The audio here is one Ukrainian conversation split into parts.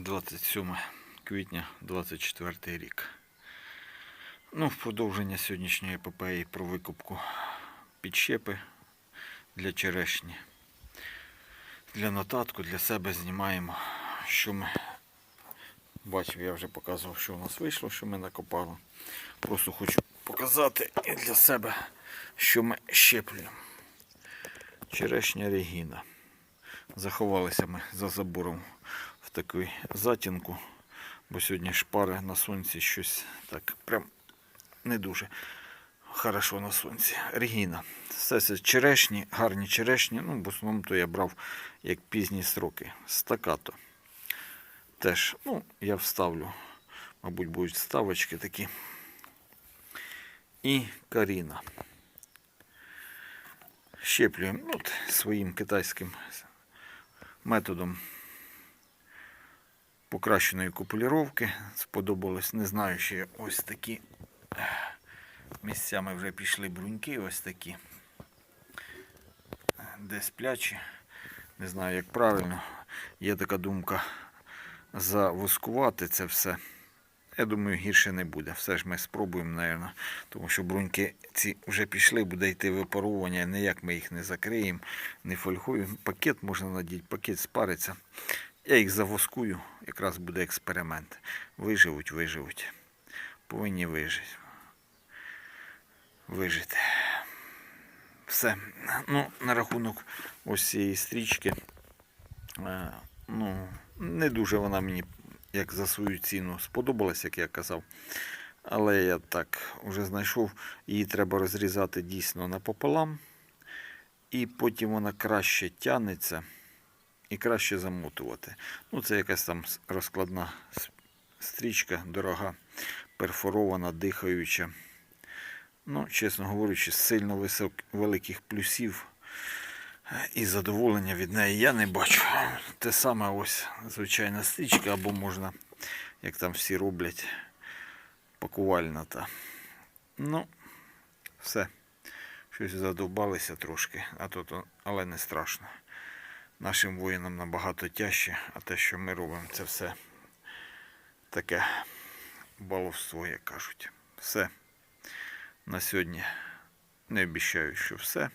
27 квітня 24 рік. Ну, в продовження сьогоднішньої епопеї про викупку підщепи для черешні. Для нотатку для себе знімаємо, що ми бачив, я вже показував, що у нас вийшло, що ми накопали. Просто хочу показати і для себе, що ми щеплюємо. Черешня Регіна. Заховалися ми за забором в таку затінку, бо сьогодні шпари на сонці щось так прям не дуже хорошо на сонці. Регіна. Все це черешні, гарні черешні. Ну, в основному то я брав як пізні строки. Стакато. Теж, ну, я вставлю, мабуть, будуть вставочки такі. І Каріна. Щеплюємо ну, своїм китайським методом покращеної купуліровки. Сподобалось, не знаю, ще ось такі місцями вже пішли бруньки, ось такі. Десь плячі. Не знаю, як правильно. Є така думка завоскувати це все. Я думаю, гірше не буде. Все ж ми спробуємо, напевно, тому що бруньки ці вже пішли, буде йти випарування, ніяк ми їх не закриємо, не фольгуємо. Пакет можна надіти, пакет спариться. Я їх завоскую, якраз буде експеримент. Виживуть, виживуть. Повинні вижити. Вижити. Все. Ну, на рахунок ось цієї стрічки. е, Ну, не дуже вона мені як за свою ціну сподобалась, як я казав. Але я так вже знайшов, її треба розрізати дійсно напополам. І потім вона краще тягнеться і краще замотувати. Ну, це якась там розкладна стрічка, дорога, перфорована, дихаюча. Ну, чесно говорячи, сильно висок, великих плюсів е, і задоволення від неї я не бачу. Те саме ось звичайна стрічка, або можна, як там всі роблять, пакувальна та. Ну, все. Щось задовбалися трошки, а то, то, але не страшно. Нашим воїнам набагато тяжче, а те, що ми робимо, це все таке баловство, як кажуть. Все. На сьогодні не обіцяю, що все.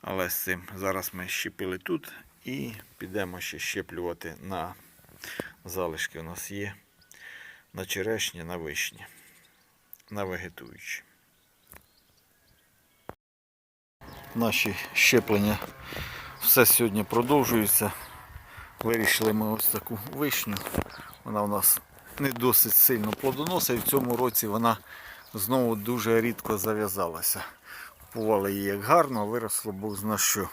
Але з цим зараз ми щепили тут і підемо ще щеплювати на залишки. У нас є на черешні, на вишні, на вегетуючі. Наші щеплення все сьогодні продовжується. Вирішили ми ось таку вишню. Вона у нас не досить сильно плодоносить. І в цьому році вона знову дуже рідко зав'язалася. Купували її як гарно, виросло Бог зна що.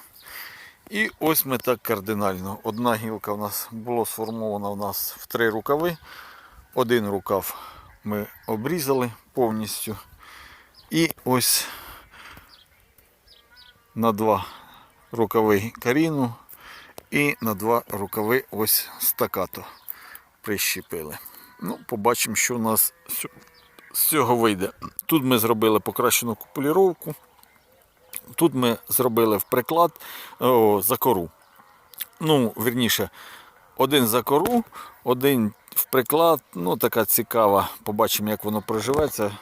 І ось ми так кардинально. Одна гілка у нас була сформована у нас в три рукави. Один рукав ми обрізали повністю. І ось на два рукави каріну і на два рукави ось стакато прищепили. Ну, побачимо, що у нас з- цього вийде. Тут ми зробили покращену купуліровку. Тут ми зробили в приклад о, за кору. Ну, вірніше, один за кору, один в приклад. Ну, така цікава. Побачимо, як воно проживеться.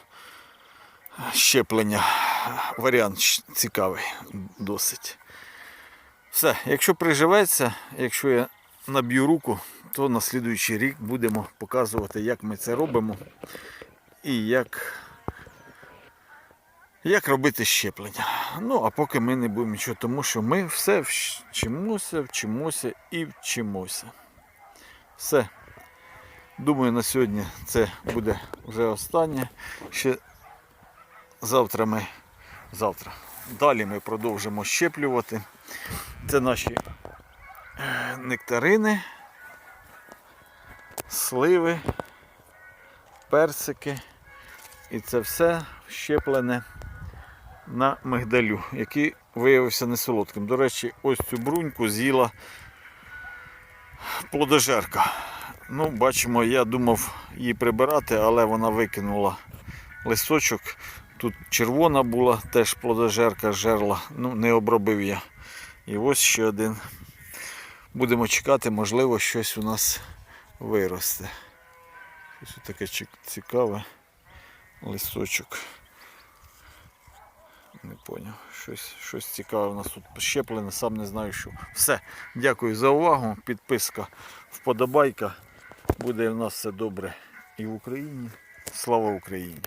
Щеплення. Варіант цікавий, досить. Все, якщо приживеться, якщо я наб'ю руку, то на слідуючий рік будемо показувати, як ми це робимо і як, як робити щеплення. Ну, а поки ми не будемо нічого, тому що ми все вчимося, вчимося і вчимося. Все. Думаю, на сьогодні це буде вже останнє. Ще завтра ми. Завтра. Далі ми продовжимо щеплювати. Це наші е, нектарини, сливи, персики. І це все щеплене на мигдалю, який виявився несолодким. До речі, ось цю бруньку з'їла плодожерка. Ну, бачимо, я думав її прибирати, але вона викинула листочок. Тут червона була, теж плодожерка жерла. Ну, не обробив я. І ось ще один. Будемо чекати, можливо, щось у нас виросте. Щось таке цікаве. Листочок. Не поняв. Щось, щось цікаве у нас тут щеплене, сам не знаю що. Все. Дякую за увагу. Підписка, вподобайка. Буде в нас все добре і в Україні. Слава Україні!